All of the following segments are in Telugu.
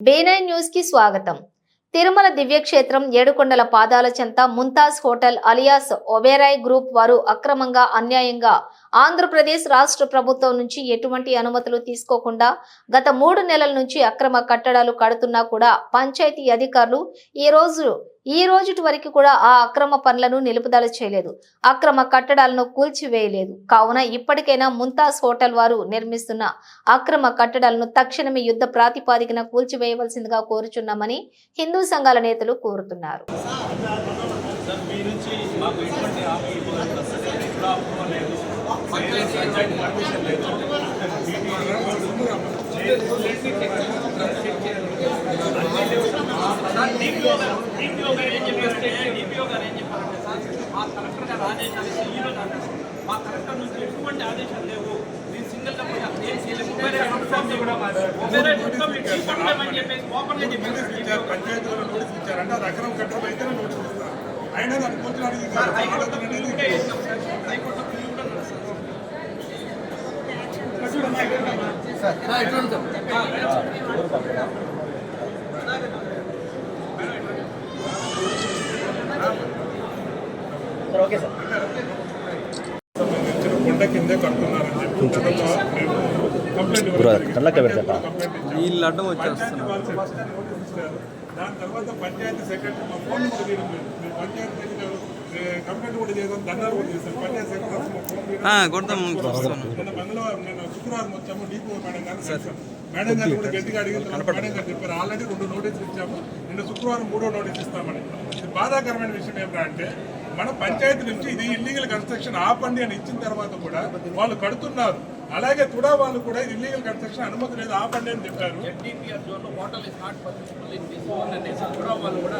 బేనైన్ న్యూస్కి స్వాగతం. తిరుమల దివ్యక్షేత్రం ఏడుకొండల పాదాల చెంత Mumtaz hotel alias Oberoi group వారు అక్రమంగా అన్యాయంగా ఆంధ్రప్రదేశ్ రాష్ట్ర ప్రభుత్వం నుంచి ఎటువంటి అనుమతులు తీసుకోకుండా గత మూడు నెలల నుంచి అక్రమ కట్టడాలు కడుతున్నా కూడా పంచాయతీ అధికారులు ఈ రోజు ఈ రోజుటి వరకు కూడా ఆ అక్రమ పనులను నిలుపుదల చేయలేదు. అక్రమ కట్టడాలను కూల్చివేయలేదు. కావున ఇప్పటికైనా ముంతాజ్ హోటల్ వారు నిర్మిస్తున్న అక్రమ కట్టడాలను తక్షణమే యుద్ధ ప్రాతిపాదికన కూల్చివేయవలసిందిగా కోరుచున్నామని హిందూ సంఘాల నేతలు కోరుతున్నారు. సార్ లేదు. మా కలెక్టర్ నుంచి ఎటువంటి ఆదేశాలు లేవు సింగిల్ పంచాయతీలో నోటీస్ ఇచ్చారంటే అది అక్రమం కట్టడం అయితే నోటీస్ ఇస్తారు అయినా దాన్ని కూర్చోడానికి హైకోర్టు బిల్లు కూడా వేసాం సార్ హైకోర్టు బిల్లు కూడా ఉంది సార్ సంబంధించిన కొండ కిందే కడుతున్నారని చెప్పి గతంలో మేము వీళ్ళు అడ్డం వచ్చేస్తున్నారు దాని తర్వాత పంచాయతీ సెక్రటరీ మా ఫోన్ పంచాయతీ కంప్లైంట్ కూడా చేసాం దండాలు కూడా చేసాం పంచాయతీ సెక్రటరీ మా ఫోన్ కొడతాం చూస్తాను నిన్న మంగళవారం నేను శుక్రవారం వచ్చాము డీపీ మేడం గారు కలిసాం మేడం గారు కూడా గట్టిగా అడిగిన మేడం గారు చెప్పారు ఆల్రెడీ రెండు నోటీసులు ఇచ్చాము నిన్న శుక్రవారం మూడో నోటీస్ ఇస్తామని బాధాకరమైన విషయం ఏంటంటే మన పంచాయతీ నుంచి ఇది ఇల్లీగల్ కన్స్ట్రక్షన్ ఆపండి అని ఇచ్చిన తర్వాత కూడా వాళ్ళు కడుతున్నారు. అలాగే తుడా వాళ్ళు కూడా ఇల్లీగల్ కన్స్ట్రక్షన్ అనుమతి లేదు ఆపండి అని చెప్పారు. కూడా కూడా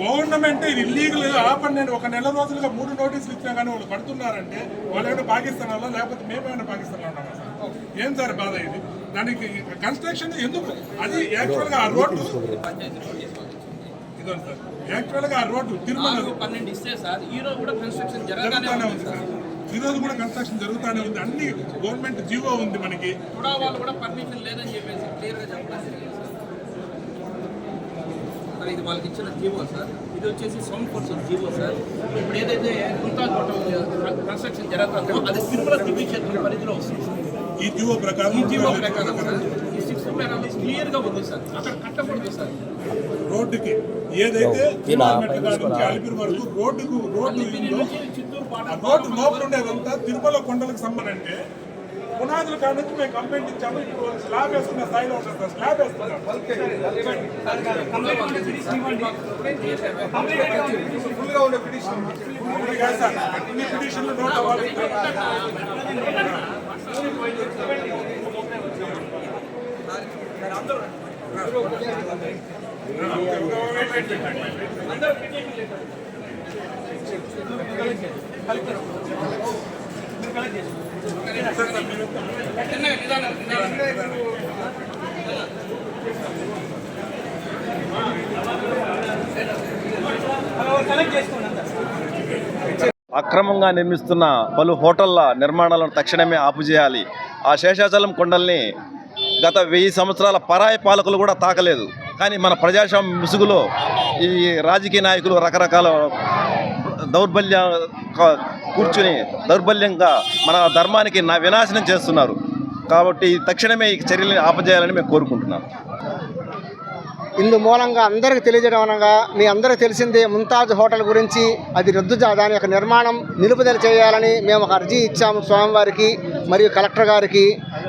గవర్నమెంట్ ఇది ఇల్లీగల్ ఆపండి అని ఒక నెల రోజులుగా మూడు నోటీసులు ఇచ్చినా కానీ వాళ్ళు కడుతున్నారంటే వాళ్ళు ఏమైనా పాకిస్తాన్ వాళ్ళ లేకపోతే మేమేమైనా పాకిస్తాన్ ఉన్నామా సార్? ఏం సార్ బాధ ఇది? దానికి కన్స్ట్రక్షన్ ఎందుకు? అది యాక్చువల్గా ఆ రోడ్డు ఇదో సార్. యాక్చువల్గా ఆ రోడ్డు తిరుమల పన్నెండు ఇస్తే సార్. ఈ రోజు కూడా కన్స్ట్రక్షన్ జరగానే జరుగుతూనే ఉంది సార్. ఈ రోజు కూడా కన్స్ట్రక్షన్ జరుగుతూనే ఉంది. అన్ని గవర్నమెంట్ జీవో ఉంది మనకి. కూడా వాళ్ళు కూడా పర్మిషన్ లేదని చెప్పేసి క్లియర్గా సార్. ఇది వాళ్ళకి ఇచ్చిన జీవో సార్. ఇది వచ్చేసి సౌండ్ ఫోర్స్ జీవో సార్. ఇప్పుడు ఏదైతే హోటల్ కన్స్ట్రక్షన్ జరుగుతుందో అది తిరుమల దివ్యక్షేత్రం పరిధిలో వస్తుంది ఈ జీవో ప్రకారం జీవో ప్రకారం సార్ ఈ సిక్స్ పారామీటర్స్ క్లియర్గా ఉంది సార్ అక్కడ కట్టకూడదు సార్ రోడ్డుకి ఏదైతే అలిపిరి వరకు రోడ్డుకు రోడ్డు రోడ్డు లోపల ఉండేదంతా తిరుమల కొండలకు సంబంధం అంటే పునాదుల కాడ నుంచి మేము కంప్లైంట్ ఇచ్చాము ఇప్పుడు స్లాబ్ వేసుకున్న స్థాయిలో ఉంటుంది సార్ స్లాబ్ వేస్తున్నాం ఇప్పుడు కాదు సార్ అన్ని పిటిషన్లు నోట్ అవ్వాలి అక్రమంగా నిర్మిస్తున్న పలు హోటళ్ళ నిర్మాణాలను తక్షణమే ఆపుచేయాలి ఆ శేషాచలం కొండల్ని గత వెయ్యి సంవత్సరాల పరాయి పాలకులు కూడా తాకలేదు. కానీ మన ప్రజాస్వామ్య ముసుగులో ఈ రాజకీయ నాయకులు రకరకాల దౌర్బల్య కూర్చుని దౌర్బల్యంగా మన ధర్మానికి నా వినాశనం చేస్తున్నారు. కాబట్టి తక్షణమే ఈ చర్యలను ఆపజేయాలని మేము కోరుకుంటున్నాం. ఇందు మూలంగా అందరికీ తెలియజేయడం అనగా మీ అందరికి తెలిసిందే ముంతాజ్ హోటల్ గురించి. అది రద్దు దాని యొక్క నిర్మాణం నిలుపుదల చేయాలని మేము ఒక అర్జీ ఇచ్చాము స్వామివారికి మరియు కలెక్టర్ గారికి.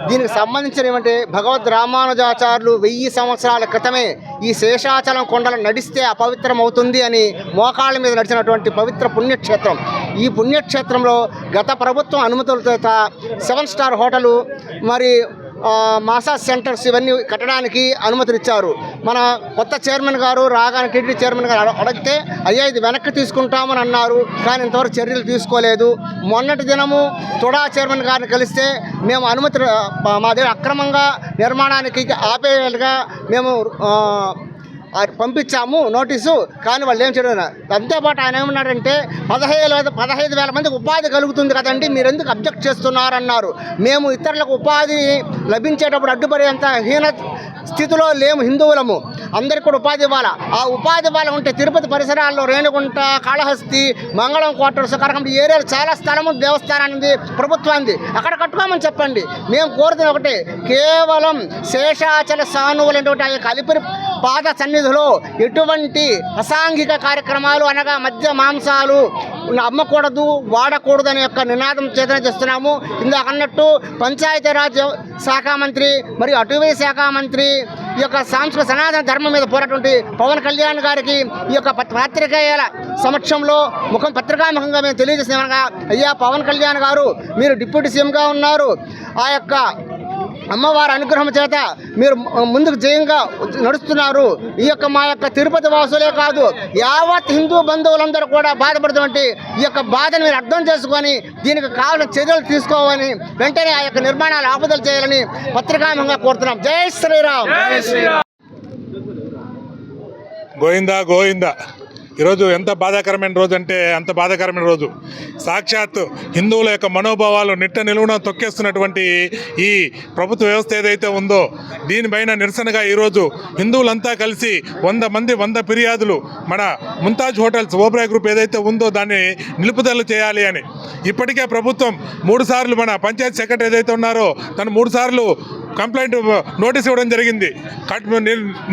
దీనికి సంబంధించిన ఏమంటే భగవద్ రామానుజాచార్యులు వెయ్యి సంవత్సరాల క్రితమే ఈ శేషాచలం కొండలు నడిస్తే అపవిత్రం అవుతుంది అని మోకాళ్ళ మీద నడిచినటువంటి పవిత్ర పుణ్యక్షేత్రం. ఈ పుణ్యక్షేత్రంలో గత ప్రభుత్వం అనుమతులతో సెవెన్ స్టార్ హోటలు మరి మసాజ్ సెంటర్స్ ఇవన్నీ కట్టడానికి అనుమతులు ఇచ్చారు మన కొత్త చైర్మన్ గారు రాగానే టీడీ చైర్మన్ గారు అడిగితే అయ్యా ఇది వెనక్కి తీసుకుంటామని అన్నారు. కానీ ఇంతవరకు చర్యలు తీసుకోలేదు. మొన్నటి దినము తుడా చైర్మన్ గారిని కలిస్తే మేము అనుమతి మా దగ్గర అక్రమంగా నిర్మాణానికి ఆపేయాలిగా మేము పంపించాము నోటీసు కానీ వాళ్ళు ఏం చేయడం దాంతోపాటు ఆయన ఏమన్నాడంటే పదహైదు వేల పదహైదు వేల మందికి ఉపాధి కలుగుతుంది కదండి మీరు ఎందుకు అబ్జెక్ట్ చేస్తున్నారన్నారు. మేము ఇతరులకు ఉపాధి లభించేటప్పుడు అడ్డుపడేంత హీన స్థితిలో లేము హిందువులము. అందరికీ కూడా ఉపాధి ఇవ్వాలా? ఆ ఉపాధి ఇవ్వాలి ఉంటే తిరుపతి పరిసరాల్లో రేణుగుంట కాళహస్తి మంగళం క్వార్టర్స్ కరకండి ఏరియాలో చాలా స్థలము దేవస్థానానికి ప్రభుత్వానికి అక్కడ కట్టుకోమని చెప్పండి. మేము కోరుతున్న ఒకటే కేవలం శేషాచల సానువులైనటువంటి ఆ యొక్క అలిపిరి పాద సన్నిధిలో ఎటువంటి అసాంఘిక కార్యక్రమాలు అనగా మద్య మాంసాలు అమ్మకూడదు వాడకూడదు అనే యొక్క నినాదం చేతన చేస్తున్నాము. ఇందాక అన్నట్టు పంచాయతీరాజ్ శాఖ మంత్రి మరియు అటవీ శాఖ మంత్రి ఈ యొక్క సాంస్కృతిక సనాతన ధర్మం మీద పోరాటువంటి పవన్ కళ్యాణ్ గారికి ఈ యొక్క పత్- పాత్రికేయుల సమక్షంలో ముఖం పత్రికాముఖంగా మేము తెలియజేసిన అయ్యా పవన్ కళ్యాణ్ గారు మీరు డిప్యూటీ సీఎంగా ఉన్నారు. ఆ యొక్క అమ్మవారి అనుగ్రహం చేత మీరు ముందుకు జయంగా నడుస్తున్నారు. ఈ యొక్క మా యొక్క తిరుపతి వాసులే కాదు యావత్ హిందూ బంధువులందరూ కూడా బాధపడుతున్నటువంటి ఈ యొక్క బాధను మీరు అర్థం చేసుకొని దీనికి కావాల్సిన చర్యలు తీసుకోవాలని వెంటనే ఆ యొక్క నిర్మాణాలు ఆపుదల చేయాలని పత్రికాముఖంగా కోరుతున్నాం. జై శ్రీరామ్. గోవిందా గోవిందా. ఈరోజు ఎంత బాధాకరమైన రోజు అంటే అంత బాధాకరమైన రోజు. సాక్షాత్ హిందువుల యొక్క మనోభావాలు నిట్ట నిలువున తొక్కేస్తున్నటువంటి ఈ ప్రభుత్వ వ్యవస్థ ఏదైతే ఉందో దీనిపైన నిరసనగా ఈరోజు హిందువులంతా కలిసి వంద మంది వంద ఫిర్యాదులు మన ముంతాజ్ హోటల్స్ ఓబ్రాయ్ గ్రూప్ ఏదైతే ఉందో దాన్ని నిలుపుదల చేయాలి అని. ఇప్పటికే ప్రభుత్వం మూడు సార్లు మన పంచాయతీ సెక్రటరీ ఏదైతే ఉన్నారో తను మూడు సార్లు కంప్లైంట్ నోటీస్ ఇవ్వడం జరిగింది. కట్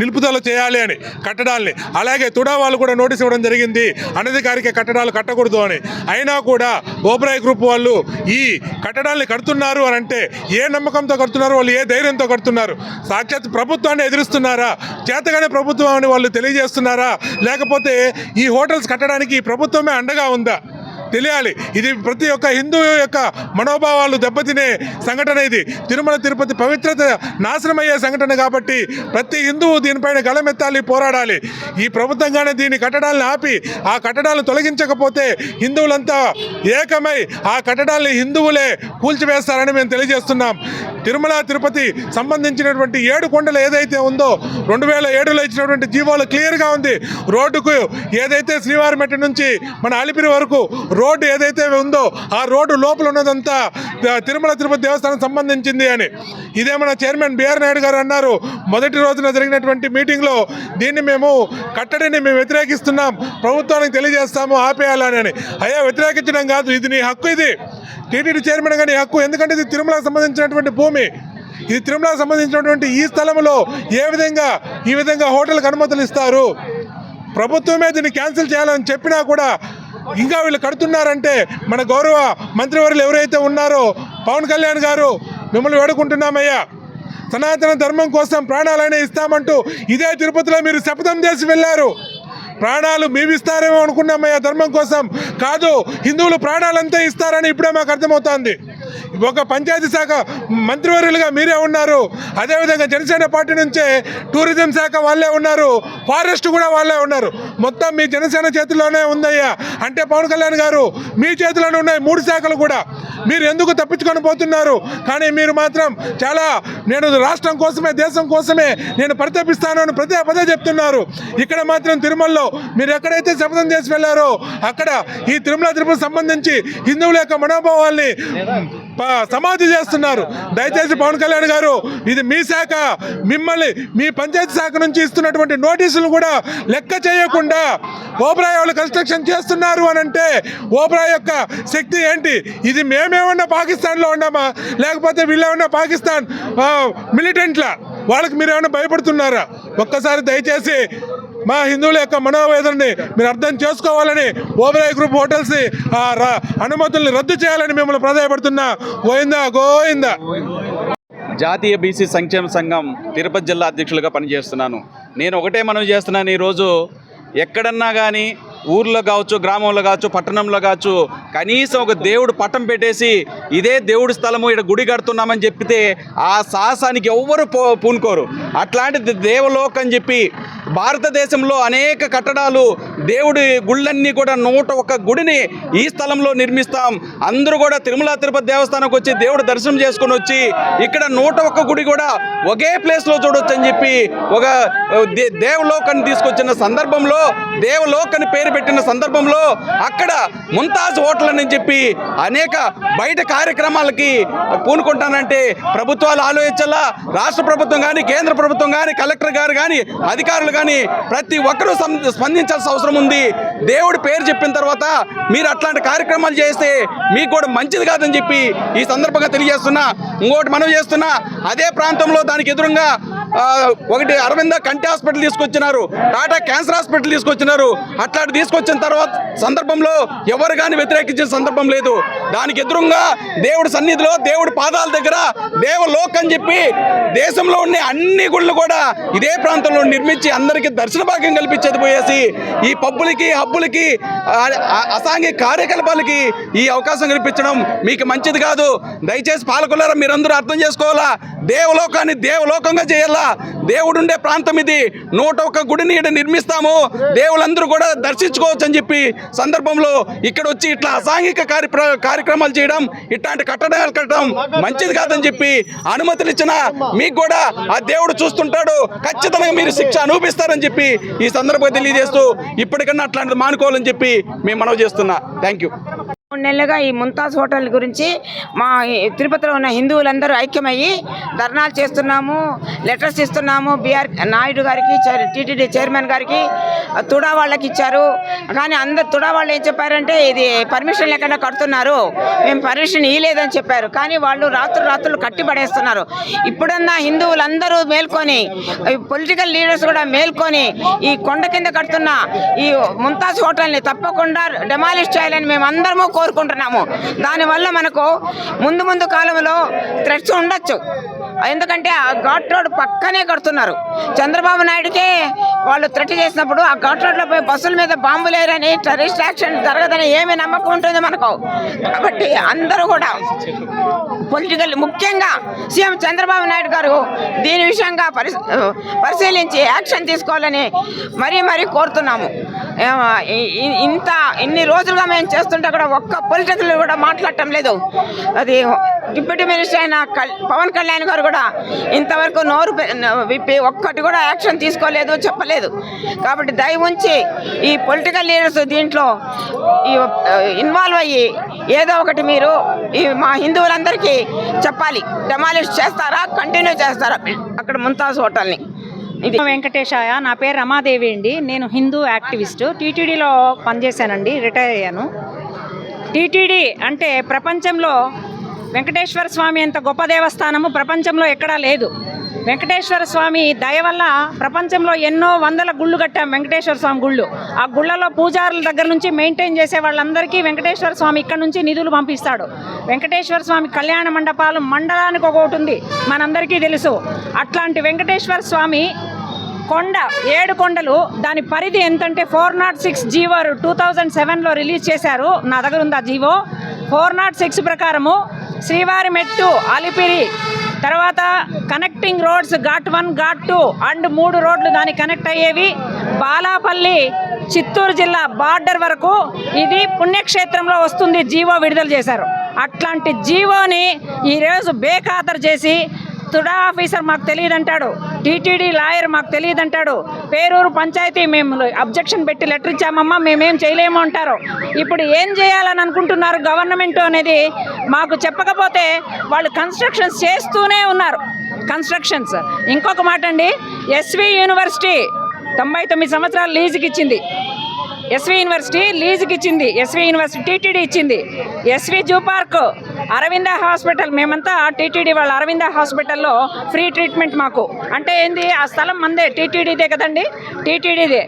నిలుపుదల చేయాలి అని కట్టడాల్ని. అలాగే తుడా వాళ్ళు కూడా నోటీస్ ఇవ్వడం జరిగింది. అనధికారిక కట్టడాలు కట్టకూడదు అని. అయినా కూడా ఓబ్రాయ్ గ్రూప్ వాళ్ళు ఈ కట్టడాల్ని కడుతున్నారు అని అంటే ఏ నమ్మకంతో కడుతున్నారు? వాళ్ళు ఏ ధైర్యంతో కడుతున్నారు? సాక్షాత్ ప్రభుత్వాన్ని ఎదురుస్తున్నారా? చేతగానే ప్రభుత్వం అని వాళ్ళు తెలియజేస్తున్నారా? లేకపోతే ఈ హోటల్స్ కట్టడానికి ప్రభుత్వమే అండగా ఉందా? తెలియాలి. ఇది ప్రతి ఒక్క హిందువు యొక్క మనోభావాలు దెబ్బతినే సంఘటన ఇది. తిరుమల తిరుపతి పవిత్రత నాశనమయ్యే సంఘటన కాబట్టి ప్రతి హిందువు దీనిపైన గలమెత్తాలి పోరాడాలి. ఈ ప్రభుత్వంగానే దీని కట్టడాలను ఆపి ఆ కట్టడాలను తొలగించకపోతే హిందువులంతా ఏకమై ఆ కట్టడాల్ని హిందువులే కూల్చివేస్తారని మేము తెలియజేస్తున్నాం. తిరుమల తిరుపతి సంబంధించినటువంటి ఏడు కొండలు ఏదైతే ఉందో రెండు వేల ఏడులో ఇచ్చినటువంటి జీవోలు క్లియర్గా ఉంది. రోడ్డుకు ఏదైతే శ్రీవారిమెట్టి నుంచి మన అలిపిరి వరకు రోడ్డు ఏదైతే ఉందో ఆ రోడ్డు లోపల ఉన్నదంతా తిరుమల తిరుపతి దేవస్థానం సంబంధించింది అని. ఇదే మన చైర్మన్ బిఆర్ నాయుడు గారు అన్నారు. మొదటి రోజున జరిగినటువంటి మీటింగ్లో దీన్ని మేము కట్టడిని మేము వ్యతిరేకిస్తున్నాం. ప్రభుత్వానికి తెలియజేస్తాము ఆపేయాలని అని. అయ్యా వ్యతిరేకించడం కాదు. ఇది నీ హక్కు ఇది. టీటీడీ చైర్మన్ గారి హక్కు. ఎందుకంటే ఇది తిరుమలకు సంబంధించినటువంటి భూమి. ఇది తిరుమలకు సంబంధించినటువంటి ఈ స్థలంలో ఏ విధంగా ఈ విధంగా హోటల్కి అనుమతులు ఇస్తారు? ప్రభుత్వమే దీన్ని క్యాన్సిల్ చేయాలని చెప్పినా కూడా ఇంకా వీళ్ళు కడుతున్నారంటే మన గౌరవ మంత్రివర్యులు ఎవరైతే ఉన్నారో పవన్ కళ్యాణ్ గారు మిమ్మల్ని వేడుకుంటున్నామయ్యా. సనాతన ధర్మం కోసం ప్రాణాలనే ఇస్తామంటూ ఇదే తిరుపతిలో మీరు శపథం చేసి వెళ్ళారు. ప్రాణాలు మేము ఇస్తారేమో అనుకున్నామయ్యా ధర్మం కోసం. కాదు హిందువులు ప్రాణాలంతా ఇస్తారని ఇప్పుడే మాకు అర్థమవుతోంది. ఒక పంచాయతీ శాఖ మంత్రివర్యులుగా మీరే ఉన్నారు. అదేవిధంగా జనసేన పార్టీ నుంచే టూరిజం శాఖ వాళ్ళే ఉన్నారు. ఫారెస్ట్ కూడా వాళ్ళే ఉన్నారు. మొత్తం మీ జనసేన చేతిలోనే ఉందయ్యా. అంటే పవన్ కళ్యాణ్ గారు మీ చేతిలోనే ఉన్నాయి మూడు శాఖలు కూడా. మీరు ఎందుకు తప్పించుకొని పోతున్నారు? కానీ మీరు మాత్రం చాలా నేను రాష్ట్రం కోసమే దేశం కోసమే నేను పరితపిస్తాను అని ప్రతి పదే చెప్తున్నారు. ఇక్కడ మాత్రం తిరుమలలో మీరు ఎక్కడైతే శపథం చేసి వెళ్ళారో అక్కడ ఈ తిరుమల తిరుపతి సంబంధించి హిందువుల యొక్క మనోభావాల్ని సమాధి చేస్తున్నారు. దయచేసి పవన్ కళ్యాణ్ గారు ఇది మీ శాఖ. మిమ్మల్ని మీ పంచాయతీ శాఖ నుంచి ఇస్తున్నటువంటి నోటీసులు కూడా లెక్క చేయకుండా ఓబ్రా వాళ్ళు కన్స్ట్రక్షన్ చేస్తున్నారు అని అంటే ఓబ్రా యొక్క శక్తి ఏంటి? ఇది మేమేమన్నా పాకిస్తాన్లో ఉన్నామా? లేకపోతే వీళ్ళేమన్నా పాకిస్తాన్ మిలిటెంట్ల? వాళ్ళకి మీరు ఏమైనా భయపడుతున్నారా? ఒక్కసారి దయచేసి మా హిందువుల యొక్క మనోవేదనని మీరు అర్థం చేసుకోవాలని ఓబరాయ్ గ్రూప్ హోటల్స్ ఆ అనుమతుల్ని రద్దు చేయాలని మిమ్మల్ని ప్రాధాయపడుతున్నా గోయిందా గోయిందా? జాతీయ బీసీ సంక్షేమ సంఘం తిరుపతి జిల్లా అధ్యక్షులుగా పనిచేస్తున్నాను. నేను ఒకటే మనం చేస్తున్నాను ఈరోజు ఎక్కడన్నా కానీ ఊర్లో కావచ్చు గ్రామంలో కావచ్చు పట్టణంలో కావచ్చు కనీసం ఒక దేవుడు పట్టం పెట్టేసి ఇదే దేవుడి స్థలము ఇక్కడ గుడి కడుతున్నామని చెప్తే ఆ సాహసానికి ఎవ్వరు పో పూనుకోరు. అట్లాంటిది దేవలోక్ అని చెప్పి భారతదేశంలో అనేక కట్టడాలు దేవుడి గుళ్ళన్నీ కూడా నూట ఒక గుడిని ఈ స్థలంలో నిర్మిస్తాం. అందరూ కూడా తిరుమల తిరుపతి దేవస్థానంకి వచ్చి దేవుడు దర్శనం చేసుకొని వచ్చి ఇక్కడ నూట ఒక్క గుడి కూడా ఒకే ప్లేస్లో చూడొచ్చు అని చెప్పి ఒక దే- దేవలోకాన్ని తీసుకొచ్చిన సందర్భంలో దేవలోక్ పేరు పెట్టిన సందర్భంలో అక్కడ ముంతాజ్ హోటల్ అని చెప్పి అనేక బయట కార్యక్రమాలకి పూనుకుంటానంటే ప్రభుత్వాలు ఆలోచించాలా? రాష్ట్ర ప్రభుత్వం కానీ కేంద్ర ప్రభుత్వం కానీ కలెక్టర్ గారు కానీ అధికారులు కానీ ప్రతి ఒక్కరూ స్పందించాల్సిన అవసరం ఉంది. దేవుడి పేరు చెప్పిన తర్వాత మీరు అట్లాంటి కార్యక్రమాలు చేస్తే మీకు కూడా మంచిది కాదని చెప్పి ఈ సందర్భంగా తెలియజేస్తున్నా. ఇంకోటి మనం చేస్తున్నా అదే ప్రాంతంలో దానికి ఎదురుగా ఒకటి అరవింద కంటి హాస్పిటల్ తీసుకొచ్చినారు టాటా క్యాన్సర్ హాస్పిటల్ తీసుకొచ్చినారు. అట్లాంటి తీసుకొచ్చిన తర్వాత సందర్భంలో ఎవరు కానీ వ్యతిరేకించిన సందర్భం లేదు. దానికి ఎదురుగా దేవుడి సన్నిధిలో దేవుడి పాదాల దగ్గర దేవలోక్ అని చెప్పి దేశంలో ఉన్న అన్ని గుళ్ళు కూడా ఇదే ప్రాంతంలో నిర్మించి అందరికీ దర్శన భాగ్యం కల్పించేది పోయేసి ఈ పబ్బులకి హబ్బులకి అసాంఘిక కార్యకలాపాలకి ఈ అవకాశం కల్పించడం మీకు మంచిది కాదు. దయచేసి పాలకులారా మీరందరూ అర్థం చేసుకోవాలా? దేవలోకాన్ని దేవలోకంగా చేయాలా? కూడా దేవుడుండే ప్రాంతం ఇది. నూట ఒక్క గుడిని ఇక్కడ నిర్మిస్తాము. దేవులందరూ కూడా దర్శించుకోవచ్చు అని చెప్పి సందర్భంలో ఇక్కడ వచ్చి ఇట్లా అసాంఘిక కార్య కార్యక్రమాలు చేయడం ఇట్లాంటి కట్టడాలు కట్టడం మంచిది కాదని చెప్పి అనుమతులు ఇచ్చిన మీకు కూడా ఆ దేవుడు చూస్తుంటాడు. ఖచ్చితంగా మీరు శిక్ష అనుభవిస్తారని చెప్పి ఈ సందర్భంగా తెలియజేస్తూ ఇప్పటికన్నా అట్లాంటిది మానుకోవాలని చెప్పి మేము మనవి చేస్తున్నా. థ్యాంక్ యూ మూడు నెలలుగా ఈ ముంతాజ్ హోటల్ గురించి మా తిరుపతిలో ఉన్న హిందువులందరూ ఐక్యమయ్యి ధర్నాలు చేస్తున్నాము లెటర్స్ ఇస్తున్నాము. బీఆర్ నాయుడు గారికి టీటీడీ చైర్మన్ గారికి తుడా వాళ్ళకి ఇచ్చారు. కానీ అందరు తుడా వాళ్ళు ఏం చెప్పారంటే ఇది పర్మిషన్ లేకుండా కడుతున్నారు. మేము పర్మిషన్ ఇవ్వలేదని చెప్పారు. కానీ వాళ్ళు రాత్రులు రాత్రులు కట్టి పడేస్తున్నారు. ఇప్పుడన్నా హిందువులందరూ మేల్కొని పొలిటికల్ లీడర్స్ కూడా మేల్కొని ఈ కొండ కింద కడుతున్న ఈ ముంతాజ్ హోటల్ని తప్పకుండా డెమాలిష్ చేయాలని మేము అందరము కోరుకుంటున్నాము. దానివల్ల మనకు ముందు ముందు కాలంలో థ్రెట్స్ ఉండొచ్చు. ఎందుకంటే ఆ ఘాట్ రోడ్ పక్కనే కడుతున్నారు. చంద్రబాబు నాయుడుకే వాళ్ళు థ్రెట్ చేసినప్పుడు ఆ ఘాట్ రోడ్లో పోయి బస్సుల మీద బాంబులు లేరని టెర్రరిస్ట్ యాక్షన్ జరగదని ఏమి నమ్మకం ఉంటుంది మనకు. కాబట్టి అందరూ కూడా పొలిటికల్ ముఖ్యంగా సీఎం చంద్రబాబు నాయుడు గారు దీని విషయంగా పరిశీలించి యాక్షన్ తీసుకోవాలని మరీ మరీ కోరుతున్నాము. ఇంత ఇన్ని రోజులుగా మేము చేస్తుంటే కూడా ఒక్క పొలిటికల్ కూడా మాట్లాడటం లేదు. అది డిప్యూటీ మినిస్టర్ అయిన పవన్ కళ్యాణ్ గారు కూడా ఇంతవరకు నోరు విప్పి ఒక్కటి కూడా యాక్షన్ తీసుకోలేదు చెప్పలేదు. కాబట్టి దయ ఉంచి ఈ పొలిటికల్ లీడర్స్ దీంట్లో ఈ ఇన్వాల్వ్ అయ్యి ఏదో ఒకటి మీరు ఈ మా హిందువులందరికీ చెప్పాలి. డెమాలిష్ చేస్తారా కంటిన్యూ చేస్తారా? అక్కడ ముంతాజ్ హోటల్ని. ఇది వెంకటేశాయ నా పేరు రమాదేవి అండి. నేను హిందూ యాక్టివిస్టు. టీటీడీలో పనిచేశానండి రిటైర్ అయ్యాను. టీటీడీ అంటే ప్రపంచంలో వెంకటేశ్వర స్వామి అంత గొప్ప దేవస్థానము ప్రపంచంలో ఎక్కడా లేదు. వెంకటేశ్వర స్వామి దయ వల్ల ప్రపంచంలో ఎన్నో వందల గుళ్ళు కట్టాం వెంకటేశ్వర స్వామి గుళ్ళు. ఆ గుళ్ళలో పూజారుల దగ్గర నుంచి మెయింటైన్ చేసే వాళ్ళందరికీ వెంకటేశ్వర స్వామి ఇక్కడ నుంచి నిధులు పంపిస్తాడు. వెంకటేశ్వర స్వామి కళ్యాణ మండపాలు మండలానికి ఒకటి ఉంది మనందరికీ తెలుసు. అట్లాంటి వెంకటేశ్వర స్వామి కొండ ఏడు కొండలు దాని పరిధి ఎంతంటే four naught six GO two thousand సెవెన్లో రిలీజ్ చేశారు. నా దగ్గర ఉంది ఆ జీవో. ఫోర్ నాట్ సిక్స్ ప్రకారము శ్రీవారి మెట్టు అలిపిరి. తర్వాత connecting roads ghat one ghat two and మూడు రోడ్లు దానికి కనెక్ట్ అయ్యేవి. బాలాపల్లి చిత్తూరు జిల్లా బార్డర్ వరకు ఇది పుణ్యక్షేత్రంలో వస్తుంది. జీవో విడుదల చేశారు. అట్లాంటి జీవోని ఈరోజు బేఖాతరు చేసి తుడా ఆఫీసర్ మాకు తెలియదంటాడు. టీటీడీ లాయర్ మాకు తెలియదు అంటాడు పేరూరు పంచాయతీ మేము అబ్జెక్షన్ పెట్టి లెటర్ ఇచ్చామమ్మా మేమేం చేయలేము అంటారు. ఇప్పుడు ఏం చేయాలని అనుకుంటున్నారు గవర్నమెంట్ అనేది? మాకు చెప్పకపోతే వాళ్ళు కన్స్ట్రక్షన్స్ చేస్తూనే ఉన్నారు. కన్స్ట్రక్షన్స్. ఇంకొక మాట అండి ఎస్వి యూనివర్సిటీ తొంభై తొమ్మిది సంవత్సరాలు లీజుకి ఇచ్చింది ఎస్వి యూనివర్సిటీ లీజుకి ఇచ్చింది. ఎస్వి యూనివర్సిటీ టీటీడీ ఇచ్చింది. SV zoo park Aravinda hospital. మేమంతా టీటీడీ వాళ్ళ అరవింద హాస్పిటల్లో ఫ్రీ ట్రీట్మెంట్ మాకు. అంటే ఏంది? ఆ స్థలం మందే. టీటీడీదే కదండి? టీటీడీదే.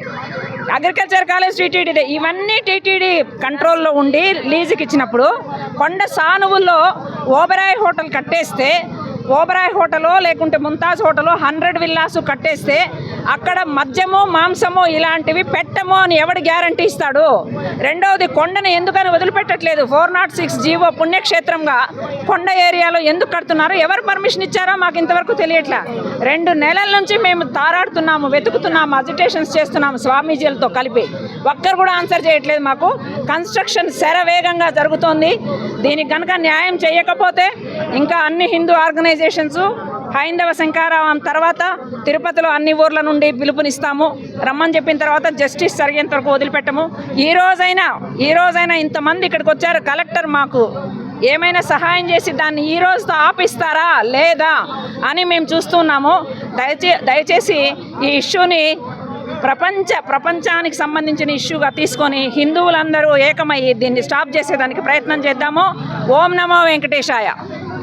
అగ్రికల్చర్ కాలేజ్ టీటీడీదే. ఇవన్నీ టీటీడీ కంట్రోల్లో ఉండి లీజుకి ఇచ్చినప్పుడు కొండ సానువుల్లో ఓబరాయ్ హోటల్ కట్టేస్తే ఓబరాయ్ హోటలో లేకుంటే ముంతాజ్ హోటలో హండ్రెడ్ విల్లాస్ కట్టేస్తే అక్కడ మద్యము మాంసము ఇలాంటివి పెట్టము అని ఎవడు గ్యారంటీ ఇస్తాడు? రెండవది కొండను ఎందుకని వదిలిపెట్టట్లేదు? ఫోర్ నాట్ సిక్స్ జీవో పుణ్యక్షేత్రంగా కొండ ఏరియాలో ఎందుకు కడుతున్నారు? ఎవరు పర్మిషన్ ఇచ్చారో మాకు ఇంతవరకు తెలియట్లే. రెండు నెలల నుంచి మేము తారాడుతున్నాము వెతుకుతున్నాము అజిటేషన్స్ చేస్తున్నాము స్వామీజీలతో కలిపి. ఒక్కరు కూడా ఆన్సర్ చేయట్లేదు మాకు. కన్స్ట్రక్షన్ శరవేగంగా జరుగుతోంది. దీనికి కనుక న్యాయం చేయకపోతే ఇంకా అన్ని హిందూ ఆర్గనైజేషన్స్ హైందవ శంకారావం తర్వాత తిరుపతిలో అన్ని ఊర్ల నుండి పిలుపునిస్తాము. రమ్మని చెప్పిన తర్వాత జస్టిస్ జరిగేంత వరకు వదిలిపెట్టము. ఈ రోజైనా ఈ రోజైనా ఇంతమంది ఇక్కడికి వచ్చారు. కలెక్టర్ మాకు ఏమైనా సహాయం చేసి దాన్ని ఈ రోజుతో ఆపిస్తారా లేదా అని మేము చూస్తున్నాము. దయచే దయచేసి ఈ ఇష్యూని ప్రపంచ ప్రపంచానికి సంబంధించిన ఇష్యూగా తీసుకొని హిందువులందరూ ఏకమయ్యి దీన్ని స్టాప్ చేసేదానికి ప్రయత్నం చేద్దాము. ఓం నమో వెంకటేశాయ.